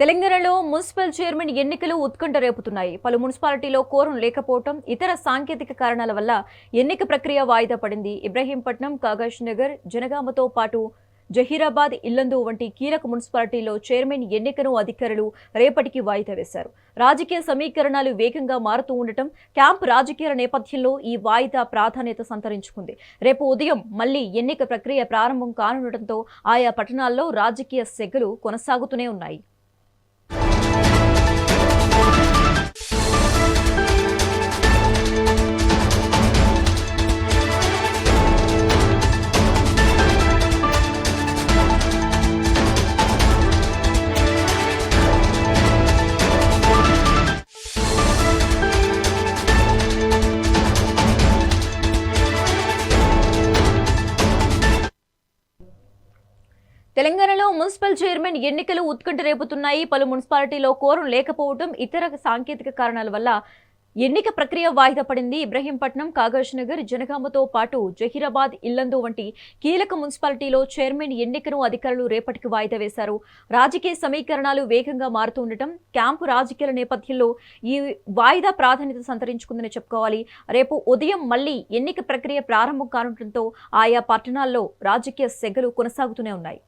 తెలంగాణలో municipal chairman ఎన్నికలు ఉత్కంఠ రేపుతున్నాయి. పలు మున్సిపాలిటీలో కోరం లేకపోవడం ఇతర సాంకేతిక కారణాల వల్ల ఎన్నిక ప్రక్రియ వాయిదా పడింది. ఇబ్రహీంపట్నం కాగజ్ నగర్ జనగామతో పాటు జహీరాబాద్ ఇల్లందు వంటి కీలక మున్సిపాలిటీలో చైర్మన్ ఎన్నికను అధికారులు రేపటికి వాయిదా వేశారు. రాజకీయ సమీకరణాలు వేగంగా మారుతూ ఉండటం క్యాంప్ రాజకీయాల నేపథ్యంలో ఈ వాయిదా ప్రాధాన్యత సంతరించుకుంది. రేపు ఉదయం మళ్ళీ ఎన్నిక ప్రక్రియ ప్రారంభం కానుండటంతో ఆయా పట్టణాల్లో రాజకీయ సెగలు కొనసాగుతూనే ఉన్నాయి. తెలంగాణలో మున్సిపల్ చైర్మన్ ఎన్నికలు ఉత్కంఠ రేపుతున్నాయి. పలు మున్సిపాలిటీలో కోరం లేకపోవడం ఇతర సాంకేతిక కారణాల వల్ల ఎన్నిక ప్రక్రియ వాయిదా పడింది. ఇబ్రహీంపట్నం కాగజ్ నగర్ జనగామతో పాటు జహీరాబాద్ ఇల్లందు వంటి కీలక మున్సిపాలిటీలో చైర్మన్ ఎన్నికను అధికారులు రేపటికి వాయిదా వేశారు. రాజకీయ సమీకరణాలు వేగంగా మారుతూ ఉండటం క్యాంపు రాజకీయాల నేపథ్యంలో ఈ వాయిదా ప్రాధాన్యత సంతరించుకుందని చెప్పుకోవాలి. రేపు ఉదయం మళ్ళీ ఎన్నిక ప్రక్రియ ప్రారంభం కానుండటంతో ఆయా పట్టణాల్లో రాజకీయ సెగలు కొనసాగుతూనే ఉన్నాయి.